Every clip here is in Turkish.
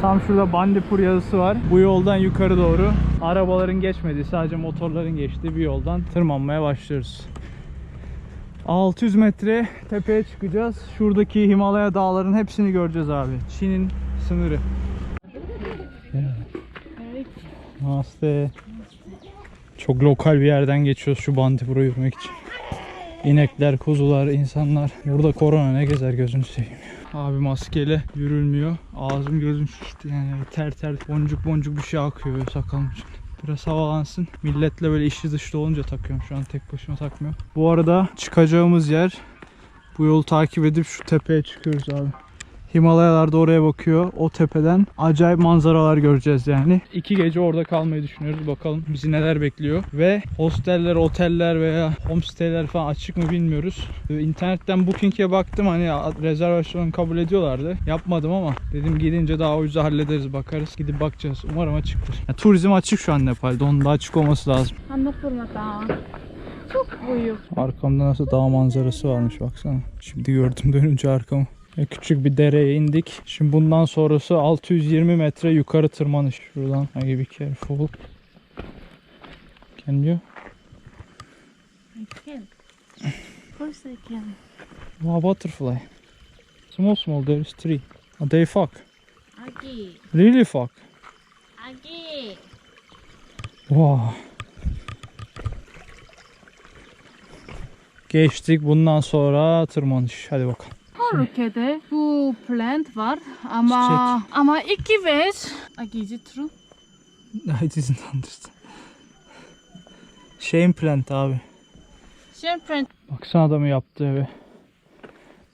Tam şurada Bandipur yazısı var. Bu yoldan yukarı doğru arabaların geçmediği, sadece motorların geçtiği bir yoldan tırmanmaya başlıyoruz. 600 metre tepeye çıkacağız. Şuradaki Himalaya dağların hepsini göreceğiz abi. Çin'in sınırı. Namaste. Çok lokal bir yerden geçiyoruz şu Bandipur'a yürümek için. İnekler, kuzular, insanlar. Burada korona ne gezer gözünü seveyim. Abi maskeyle yürülmüyor. Ağzım gözüm şişti yani. Ter ter boncuk boncuk bir şey akıyor sakalım için. Biraz havalansın. Milletle böyle işi dışta olunca takıyorum. Şu an tek başıma takmıyorum. Bu arada çıkacağımız yer bu yolu takip edip şu tepeye çıkıyoruz abi. Himalayalar da oraya bakıyor. O tepeden acayip manzaralar göreceğiz yani. İki gece orada kalmayı düşünüyoruz. Bakalım bizi neler bekliyor. Ve hosteller, oteller veya homestayler falan açık mı bilmiyoruz. Ee, İnternetten booking'e baktım hani rezervasyon kabul ediyorlardı. Yapmadım ama dedim gidince daha ucuza hallederiz bakarız. Gidip bakacağız. Umarım açıktır. Ya, turizm açık şu an Nepal'de. Onun da açık olması lazım. Çok büyük. Arkamda nasıl dağ manzarası varmış baksana. Şimdi gördüm dönünce arkamı. Ve Küçük bir dereye indik. Şimdi bundan sonrası 620 metre yukarı tırmanış. Şuradan. Ay be careful. Can you? I can. Of course I can. Wow, butterfly. Small small there is three. Oh, they fuck. Agi. Really fuck. Agi. Wow. Geçtik bundan sonra tırmanış. Hadi bakalım. Her ülkede bu plant var ama ama iki vez. İs it true? I didn't understand. Shame plant abi. Same plant. Baksana adamı yaptığı evi.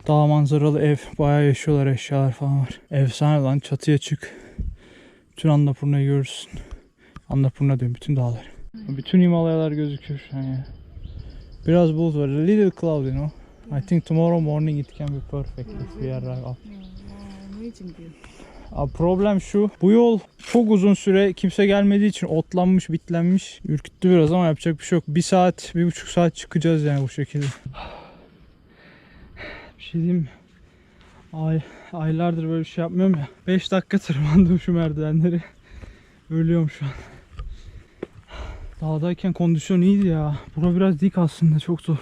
Dağ manzaralı ev. Bayağı yaşıyorlar eşyalar falan var. Efsane lan çatıya çık. Bütün Annapurna'yı görürsün. Annapurna diyorum bütün dağlar. Bütün Himalayalar gözüküyor şu an ya. Biraz bulut var. A little cloud you know. I think tomorrow morning it can be perfect if we arrive up. Abi problem şu. Bu yol çok uzun süre kimse gelmediği için otlanmış, bitlenmiş. Ürküttü biraz ama yapacak bir şey yok. Bir saat, bir buçuk saat çıkacağız yani bu şekilde. Bir şey diyeyim mi? Ay, aylardır böyle bir şey yapmıyorum ya. 5 dakika tırmandım şu merdivenleri. Ölüyorum şu an. Dağdayken kondisyon iyiydi ya. Bura biraz dik aslında çok zor.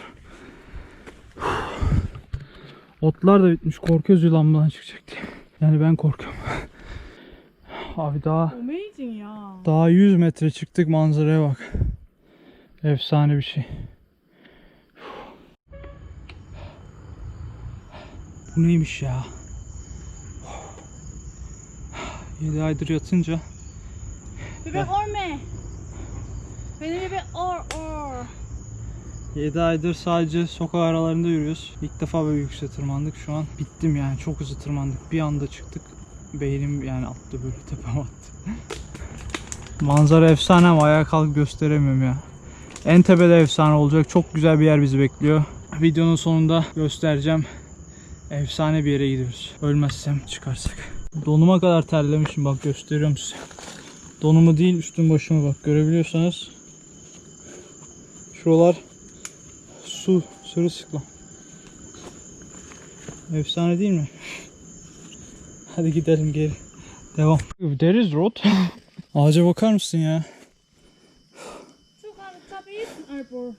Otlar da bitmiş. Korkuyoruz yılanmadan çıkacak diye. Yani ben korkuyorum. Abi daha Amazing ya. daha 100 metre çıktık manzaraya bak. Efsane bir şey. Bu neymiş ya? 7 aydır yatınca Bebek orme. Benim bebek or or. 7 aydır sadece sokak aralarında yürüyoruz. İlk defa böyle yükseğe tırmandık. Şu an bittim yani. Çok hızlı tırmandık. Bir anda çıktık. Beynim yani attı böyle tepeme attı. Manzara efsane ama ayağa kalkıp gösteremiyorum ya. En tepede efsane olacak. Çok güzel bir yer bizi bekliyor. Videonun sonunda göstereceğim. Efsane bir yere gidiyoruz. Ölmezsem çıkarsak. Donuma kadar terlemişim bak gösteriyorum size. Donumu değil üstüm başımı bak görebiliyorsanız. Şuralar su sırılsıklam. Efsane değil mi? Hadi gidelim geri. Devam. There is road. Ağaca bakar mısın ya? Arbor.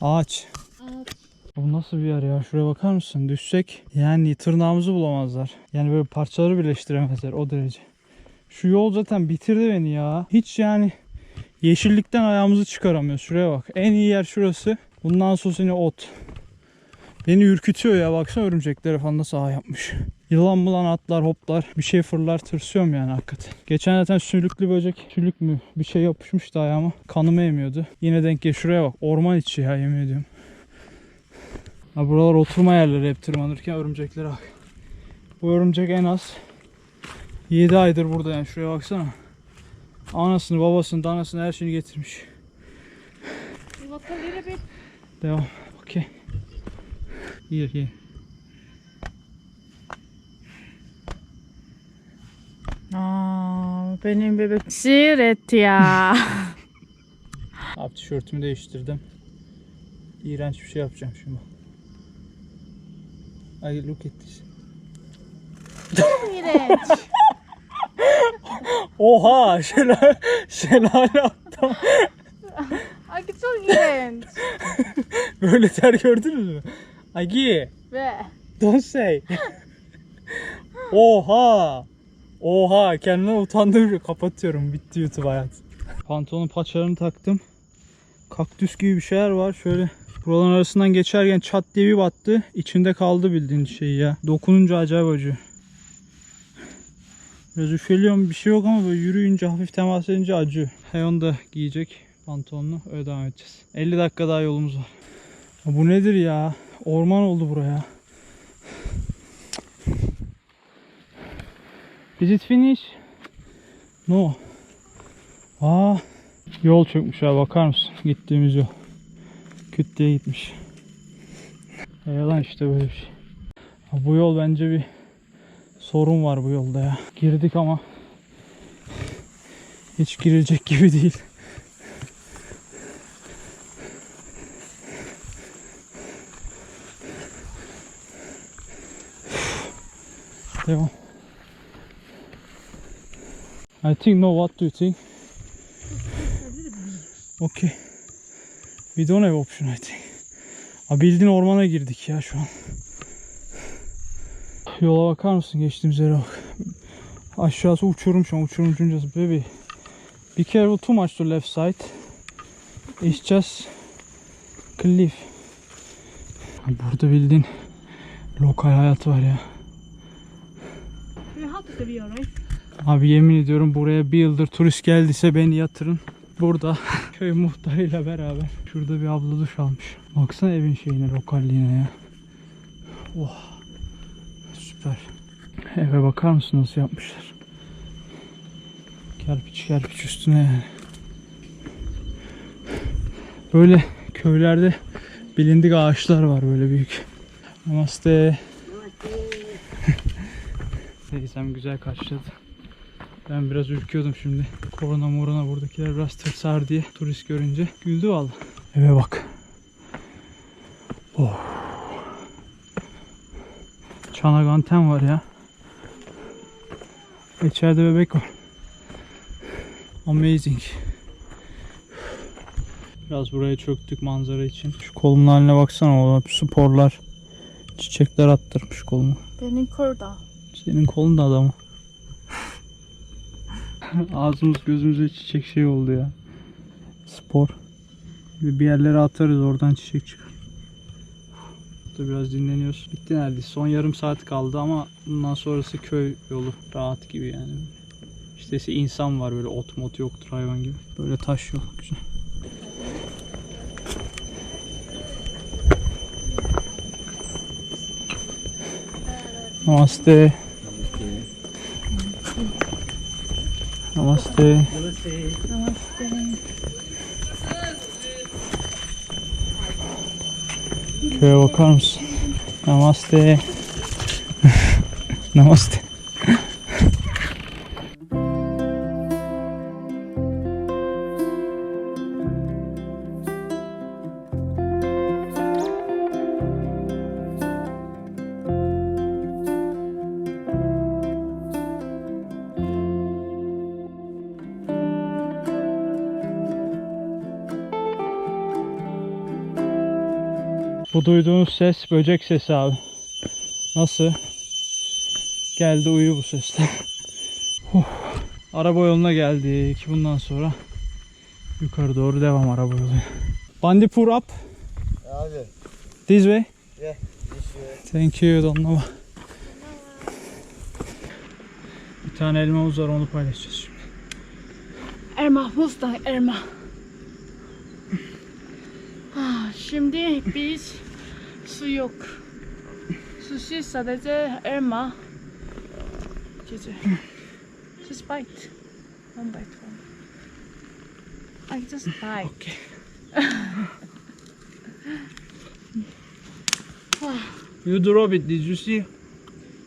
Ağaç. Bu nasıl bir yer ya? Şuraya bakar mısın? Düşsek yani tırnağımızı bulamazlar. Yani böyle parçaları birleştiremezler o derece. Şu yol zaten bitirdi beni ya. Hiç yani yeşillikten ayağımızı çıkaramıyoruz. Şuraya bak. En iyi yer şurası. Bundan sonra yine ot. Beni ürkütüyor ya. Baksana örümceklere falan nasıl ağ yapmış. Yılan mılan atlar hoplar. Bir şey fırlar tırsıyorum yani hakikaten. Geçen zaten sülüklü böcek. Sülük mü? Bir şey yapışmıştı ayağıma. Kanımı emiyordu. Yine denk gel şuraya bak. Orman içi ya yemin ediyorum. Ha, buralar oturma yerleri hep tırmanırken örümceklere bak. Bu örümcek en az 7 aydır burada yani şuraya baksana. Anasını babasını danasını her şeyini getirmiş. Devam. Okey. Here here. Aa, benim bebek şiret ya. Abi tişörtümü değiştirdim. İğrenç bir şey yapacağım şimdi. Ay look at this. iğrenç. Oha şelale, şelale attım. Ay çok iğrenç. Böyle ter gördünüz mü? Agi Ve don't say. Oha. Oha kendime utandım. Kapatıyorum. Bitti YouTube hayat. Pantolonun paçalarını taktım. Kaktüs gibi bir şeyler var. Şöyle buraların arasından geçerken çat diye bir battı. İçinde kaldı bildiğin şey ya. Dokununca acayip acıyor. Biraz üşeliyorum bir şey yok ama böyle yürüyünce hafif temas edince acıyor. Heyon da giyecek pantolonunu öyle devam edeceğiz. 50 dakika daha yolumuz var. Bu nedir ya? Orman oldu buraya. Is it finish? No. Aa, yol çökmüş ya bakar mısın? Gittiğimiz yol. Küt diye gitmiş. Ya Yalan işte böyle bir şey. Ha, bu yol bence bir sorun var bu yolda ya. Girdik ama hiç girilecek gibi değil. Devam. I think no what do you think? Okay. We don't have option I think. Ha bildiğin ormana girdik ya şu an. Yola bakar mısın geçtiğimiz yere bak. Aşağısı uçurum şu an uçurum ucuncası baby. Be careful too much to left side. It's just cliff. Burada bildiğin lokal hayat var ya. Alright. Abi yemin ediyorum buraya bir yıldır turist geldiyse beni yatırın. Burada köy muhtarıyla beraber. Şurada bir abla duş almış. Baksana evin şeyine, lokalliğine ya. Oh. Süper. Eve bakar mısın nasıl yapmışlar? Kerpiç kerpiç üstüne yani. Böyle köylerde bilindik ağaçlar var böyle büyük. Namaste. Teyzem güzel karşıladı. Ben biraz ürküyordum şimdi. Korona morona buradakiler biraz tırsar diye turist görünce. Güldü valla. Eve bak. Oh. Çanak anten var ya. İçeride bebek var. Amazing. Biraz buraya çöktük manzara için. Şu kolumun haline baksana o sporlar. Çiçekler attırmış kolumu. Benim korda. Senin kolun da adamı. Ağzımız gözümüze çiçek şey oldu ya. Spor. Bir yerlere atarız oradan çiçek çıkar. Burada biraz dinleniyoruz. Bitti neredeyse. Son yarım saat kaldı ama bundan sonrası köy yolu. Rahat gibi yani. İşte insan var böyle ot mot yoktur hayvan gibi. Böyle taş yol. Güzel. Namaste. Namaste. Köye bakar mısın? Namaste. Namaste. Bu duyduğunuz ses böcek sesi abi. Nasıl? Geldi uyu bu sesler. Huh. Araba yoluna geldik. Bundan sonra yukarı doğru devam araba yolu. Bandipur up. Abi, This way. Yeah, this way. Thank you Donlava. Bir tane elmamız var onu paylaşacağız şimdi. Elma, Mustang elma. Ah, Şimdi biz su yok. Sushi sadece elma. Güzel. Just bite. One bite one. I just bite. Okay. You drop it, did you see?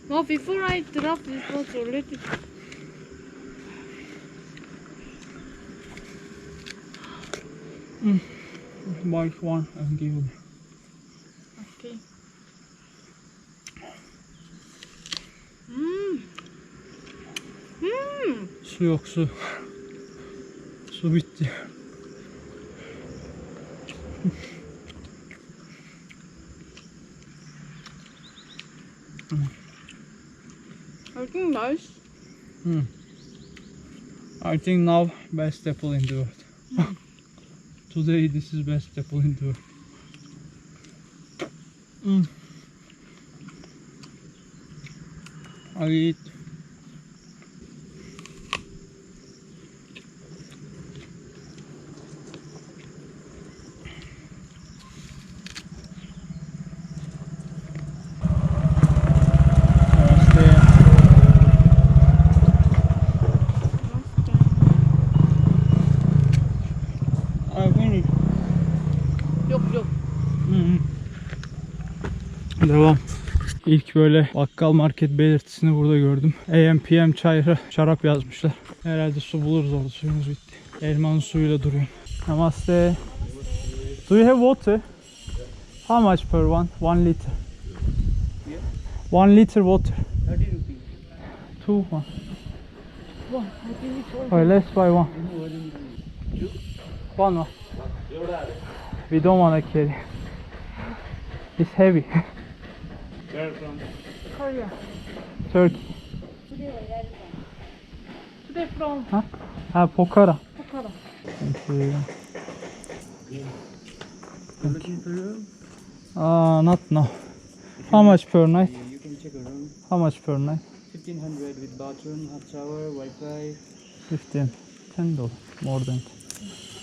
No, before I drop it was already. Mm. Bite one and give me. Su yok su. Su bitti. I think nice. I think now best apple in the world. Today this is best apple in the world. Mm. I eat. Devam. İlk böyle bakkal market belirtisini burada gördüm. AM PM çayra şarap yazmışlar. Herhalde su buluruz orada suyumuz bitti. Elmanın suyuyla duruyor. Namaste. Do you have water? How much per one? One liter. One liter water. 30 rupees. Two one. Oh, let's buy one. One one. We don't wanna carry. It's heavy. Korea. Turkey. Today from Ha Pokhara. Pokhara. Thank you. I'm looking for room. Uh, not now. How much per night? You can check a room. How much per night? 1500 with bathroom, hot shower, Wi-Fi. 15. 10 dollars. More than.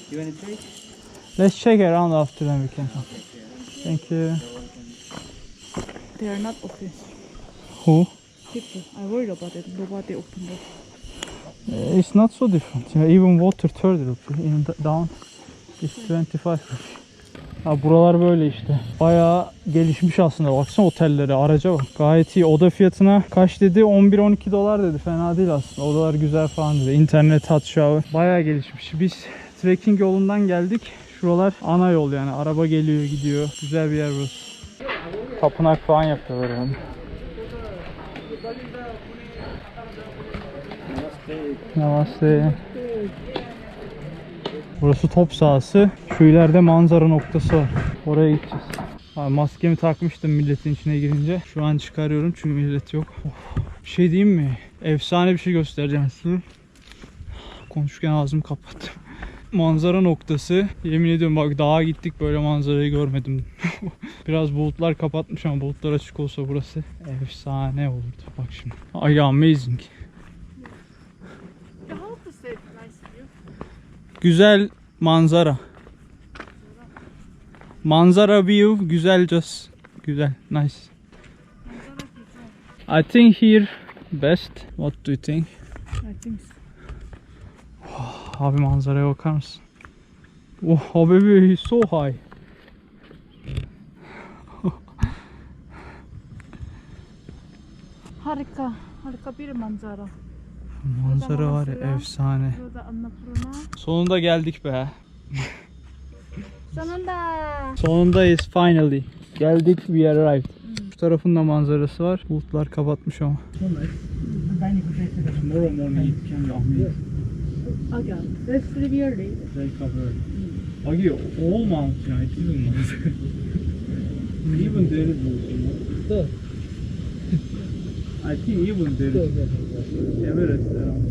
You want to check? Let's check around after then we can come. Thank you. They are not open. Who? People. I worried about it. Nobody opened it. Uh, It's not so different. Yeah, even water 30 rupee. In down it's 25 rupee. Ha buralar böyle işte. Bayağı gelişmiş aslında. Baksana otellere, araca bak. Gayet iyi. Oda fiyatına kaç dedi? 11-12 dolar dedi. Fena değil aslında. Odalar güzel falan dedi. İnternet, hot shower. Bayağı gelişmiş. Biz trekking yolundan geldik. Şuralar ana yol yani. Araba geliyor, gidiyor. Güzel bir yer burası. Tapınak falan yapıyorlar yani. Namaste. Burası top sahası. Şu ileride manzara noktası var. Oraya gideceğiz. Abi maskemi takmıştım milletin içine girince. Şu an çıkarıyorum çünkü millet yok. Of. Bir şey diyeyim mi? Efsane bir şey göstereceğim size. Konuşurken ağzımı kapattım. Manzara noktası. Yemin ediyorum bak dağa gittik böyle manzarayı görmedim. Biraz bulutlar kapatmış ama bulutlar açık olsa burası efsane olurdu. Bak şimdi. Ay amazing. Güzel manzara. Manzara view güzel just güzel nice. I think here best. What do you think? I think so. Abi manzaraya bakar mısın? Oh he's so high. Harika. Harika bir manzara. Manzara var ya efsane. Sonunda geldik be. Sonunda. Sonundayız finally. Geldik we arrived. Şu tarafında manzarası var. Bulutlar kapatmış ama. Tomorrow morning it can be amazing. Aga. Let's review later. They cover. Agi all mountain ya, it isn't mountain. even there is mountain. I think even there is Everest around.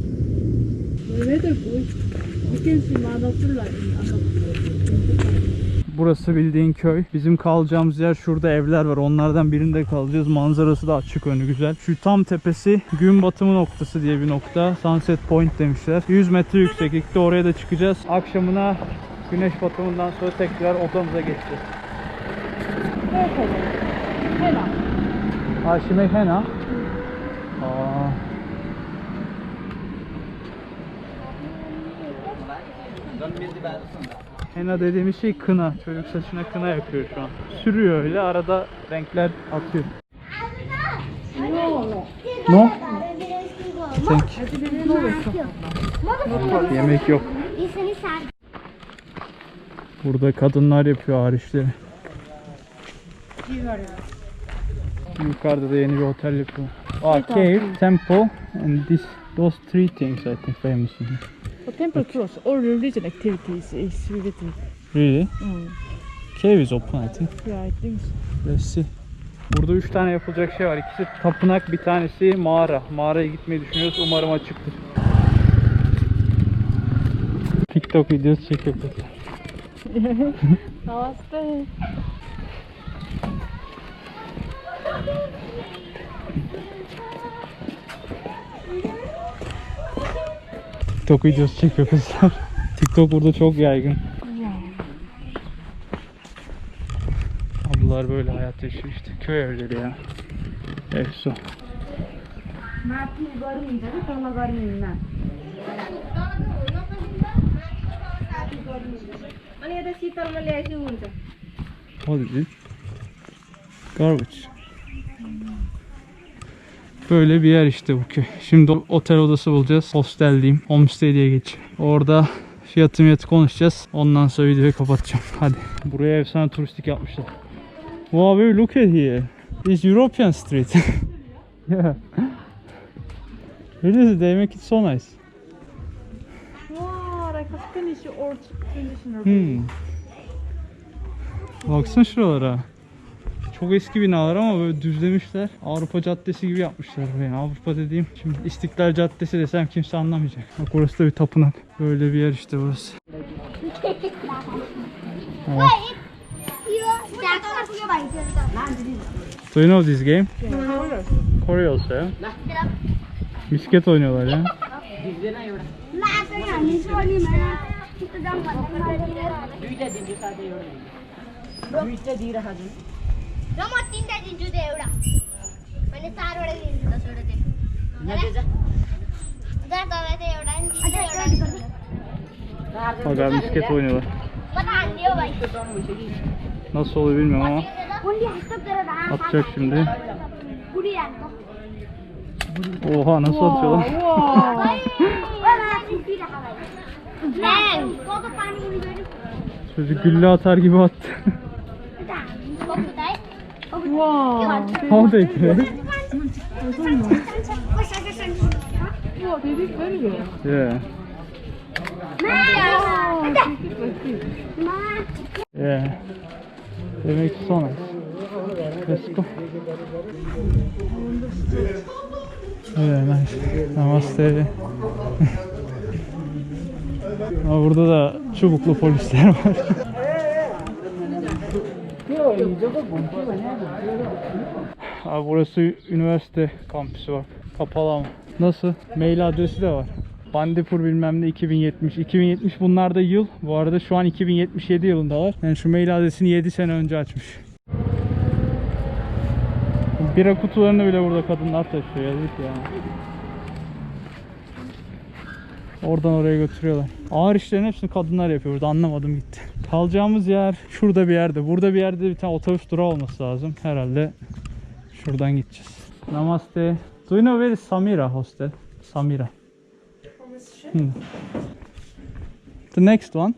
The weather good. You can see Manapurna in Annapurna. Burası bildiğin köy. Bizim kalacağımız yer şurada evler var. Onlardan birinde kalacağız. Manzarası da açık önü güzel. Şu tam tepesi gün batımı noktası diye bir nokta. Sunset Point demişler. 100 metre yükseklikte oraya da çıkacağız. Akşamına güneş batımından sonra tekrar odamıza geçeceğiz. Hela. Ha şimdi hena. Aa. Hena dediğimiz şey kına. Çocuk saçına kına yapıyor şu an. Sürüyor öyle arada renkler atıyor. No? Thank you. Yemek yok. Burada kadınlar yapıyor ağır işleri. Yukarıda da yeni bir otel yapıyor. Ah, cave, temple and this Those three things I think famous. in here. For temple tours, all religion activities is related. Really? Mm. Cave is open I think. Yeah, I think so. Let's see. Burada üç tane yapılacak şey var. İkisi tapınak, bir tanesi mağara. Mağaraya gitmeyi düşünüyoruz. Umarım açıktır. TikTok videosu çekiyor. Namaste. TikTok videosu çekiyor kızlar. TikTok burada çok yaygın. Ablalar böyle hayat yaşıyor işte. Köy evleri ya. Efsu. What is it? Garbage. Böyle bir yer işte bu köy. Şimdi otel odası bulacağız. Hostel diyeyim. Homestay diye geçiyor. Orada fiyatı miyatı konuşacağız. Ondan sonra videoyu kapatacağım. Hadi. Buraya efsane turistik yapmışlar. Wow, baby, look at here. This European street. yeah. İs. They make it so nice. Wow, like a Spanish old traditional. Hmm. Baksana şuralara. Çok eski binalar ama böyle düzlemişler. Avrupa Caddesi gibi yapmışlar burayı. Avrupa dediğim şimdi İstiklal Caddesi desem kimse anlamayacak. Bak burası da bir tapınak. Böyle bir yer işte burası. Evet. Do you know this game? Korea also ya. Misket oynuyorlar ya. दुईवटा दिइरहेको छु र म तिनवटा दिन्छु त्यो एउटा मैले चारवटा दिन्छु दसवटा त्यो जहाँ तपाईँ चाहिँ एउटा नि दिन्छ, एउटा नि दिन्छ। Bak abi misket oynuyorlar. म त हान्दियो भाइ Nasıl oluyor bilmiyorum ama कुन्डी हान्छ तेरो धान atacak şimdi. बुढी हान्छ Oha nasıl atıyor lan? Ma'am कस्तो पानी उनी गयो Çocuk gülle atar gibi attı. Wow. How they play? Wow, they did very well. Yeah. Yeah. They make it so nice. Let's go. Yeah, nice. Namaste. Ama burada da çubuklu polisler var. Abi burası üniversite kampüsü bak. Kapalı ama. Nasıl? Mail adresi de var. Bandipur bilmem ne 2070. 2070 bunlar da yıl. Bu arada şu an 2077 yılındalar. Yani şu mail adresini 7 sene önce açmış. Bira kutularını bile burada kadınlar taşıyor yazık ya. Oradan oraya götürüyorlar. Ağır işlerin hepsini kadınlar yapıyor burada anlamadım gitti. Kalacağımız yer şurada bir yerde. Burada bir yerde bir tane otobüs durağı olması lazım. Herhalde şuradan gideceğiz. Namaste. Do you know where is Samira hostel? Samira. Hmm. The next one.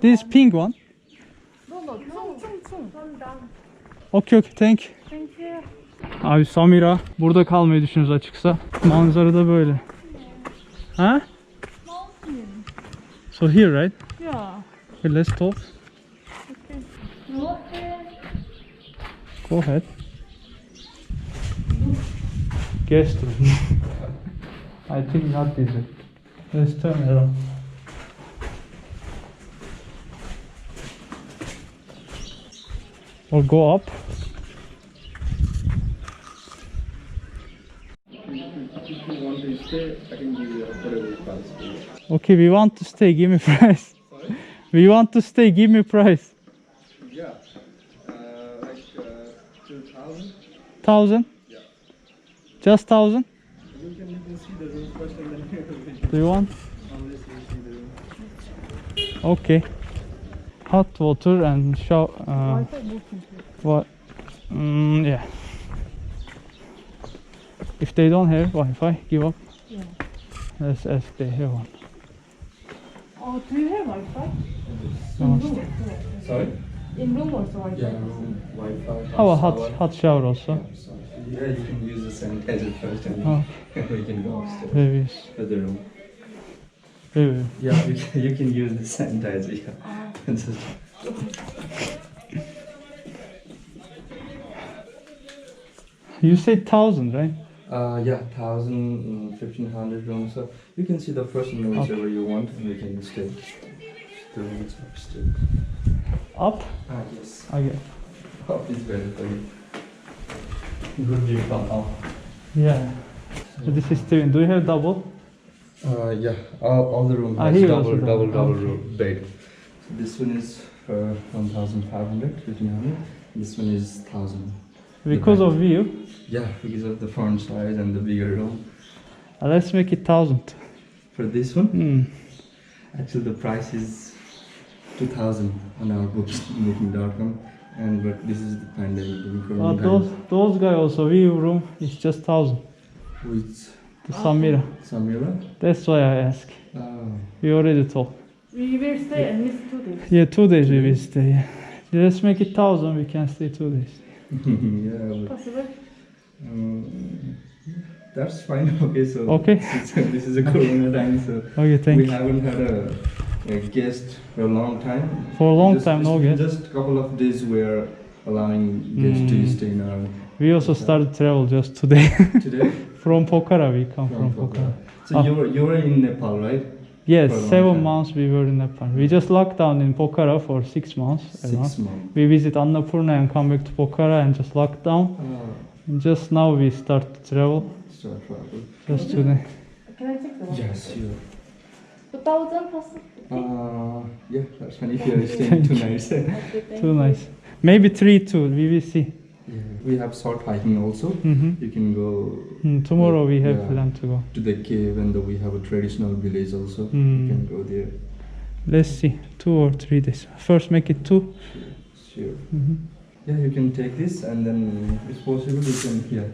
This pink one. Okay okay thank you. Thank you. Abi Samira burada kalmayı düşünüyoruz açıksa. Manzara da böyle. Ha? So here right? Yeah. Okay, let's talk. Go ahead. Guest room. I think not this. Let's turn around. Or go up. Okay, we want to stay. Give me price. We want to stay. Give me price. Yeah, uh, like uh, two thousand. Thousand. Yeah. Just thousand. You can you can see the room first and then Do you want? unless you see the room. Okay. Hot water and shower. Uh, what? Mm, yeah. If they don't have Wi-Fi, give up. Yeah. Let's ask they have one. Oh, do you have Wi-Fi? Namaste. Sorry. In room also Wi-Fi. Yeah, room, Wi-Fi. How a hot, shower. hot shower also? Yeah, so yeah, you can use the sanitizer first and Oh. we can go upstairs Very, to the room. very. Yeah, you can, you can use the sanitizer. Yeah. This You said thousand, right? Uh, yeah, thousand, mm, fifteen hundred rooms. So you can see the first room whichever you want, and we can stay. The rooms upstairs. Up? Ah, yes. Okay. Up is better for you. Good view from up. Yeah. So this is twin. Do you have double? Uh, yeah, all, all the rooms Ah, has double, double, double. double, Okay. room bed. So this one is uh, 1,500, 1,500. This one is 1,000. Because of view. Yeah, because of the font size and the bigger room. Uh, let's make it thousand. For this one, Hmm. actually the price is 2,000 on our booking.com. And but this is the pandemic. the But current those those guy also view room is just thousand. time. With The Samira. Samira. That's why I ask. Uh, We already talked. We will stay at least two days. Yeah, two days we will stay. yeah. Let's make it thousand. We can stay two days. yeah, Possible? um, that's fine. Okay, so Okay. This is, a Corona time, so Okay, thank we you. haven't had a, a guest for a long time. For a long just, time, no just, guest. Just a couple of days we are allowing guests Mm. to stay in our We also started travel just today. today. from Pokhara, we come from, from Pokhara. So Ah. you were you were in Nepal, right? Yes, For a long seven time. months we were in Nepal. We just locked down in Pokhara for six months. around. Six months. We visit Annapurna and come back to Pokhara and just lock down. Uh, And just now we start to travel. start travel. Just today. Can I take the one? Yes, you. Two thousand plus. Uh, yeah, that's fine. If you are staying two nights. yeah, Okay, thank Too nice. Maybe three too. We will see. We have short hiking also. hmm You can go tomorrow we have Yeah. plan to go. to the cave and the, we have a traditional village also. Mm. You can go there. Let's see. Two or three days. First make it two. Sure. hmm Yeah, you can take this and then if possible you can here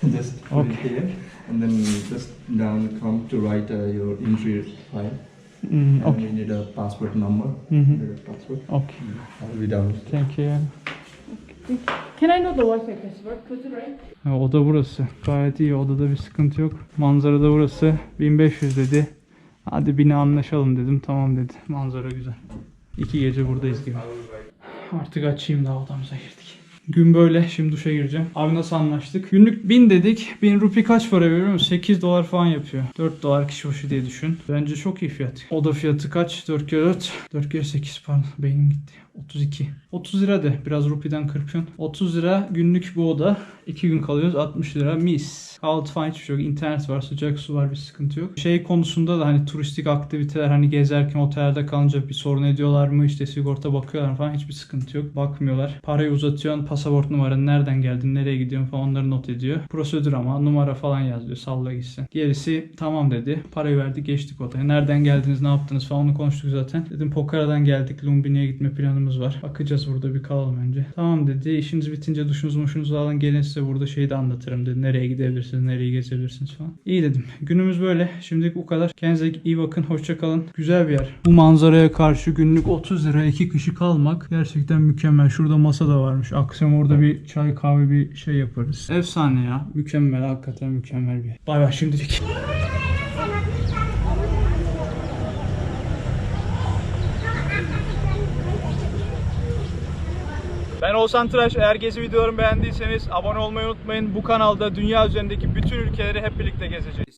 just put it Okay. here and then just down come to write uh, your entry file. Mm, And okay. we need a passport number. Mhm. A passport. Okay. I'll be down. Thank you. Can I know the Wi-Fi password? You write? Ha, oda burası. Gayet iyi. Odada bir sıkıntı yok. Manzara da burası. 1500 dedi. Hadi bini anlaşalım dedim. Tamam dedi. Manzara güzel. İki gece buradayız gibi. Artık açayım da odamıza girdik. Gün böyle. Şimdi duşa gireceğim. Abi nasıl anlaştık? Günlük 1000 dedik. 1000 rupi kaç para veriyor musun? 8 dolar falan yapıyor. 4 dolar kişi başı diye düşün. Bence çok iyi fiyat. Oda fiyatı kaç? 4 kere 4. 4 kere 8 pardon. Beynim gitti. 32. 30 lira de. Biraz rupiden kırpıyorsun. 30 lira günlük bu oda. 2 gün kalıyoruz. 60 lira mis. Kahvaltı falan hiçbir şey yok. İnternet var, sıcak su var bir sıkıntı yok. Şey konusunda da hani turistik aktiviteler hani gezerken otelde kalınca bir sorun ediyorlar mı? İşte sigorta bakıyorlar falan hiçbir sıkıntı yok. Bakmıyorlar. Parayı uzatıyorsun. Pasaport numaranı nereden geldin, nereye gidiyorsun falan onları not ediyor. Prosedür ama numara falan yazıyor. Salla gitsin. Gerisi tamam dedi. Parayı verdik geçtik odaya. Nereden geldiniz, ne yaptınız falan onu konuştuk zaten. Dedim Pokara'dan geldik. Lumbini'ye gitme planımız var. Bakacağız burada bir kalalım önce. Tamam dedi. İşiniz bitince duşunuzu muşunuzu alın gelin size burada şeyi de anlatırım dedi. Nereye gidebilirsiniz, nereyi gezebilirsiniz falan. İyi dedim. Günümüz böyle. Şimdilik bu kadar. Kendinize iyi bakın. Hoşça kalın. Güzel bir yer. Bu manzaraya karşı günlük 30 lira iki kişi kalmak gerçekten mükemmel. Şurada masa da varmış. Akşam orada bir çay kahve bir şey yaparız. Efsane ya. Mükemmel. Hakikaten mükemmel bir yer. Bay bay şimdilik. Oğuzhan Tıraş. Eğer gezi videolarımı beğendiyseniz abone olmayı unutmayın. Bu kanalda dünya üzerindeki bütün ülkeleri hep birlikte gezeceğiz.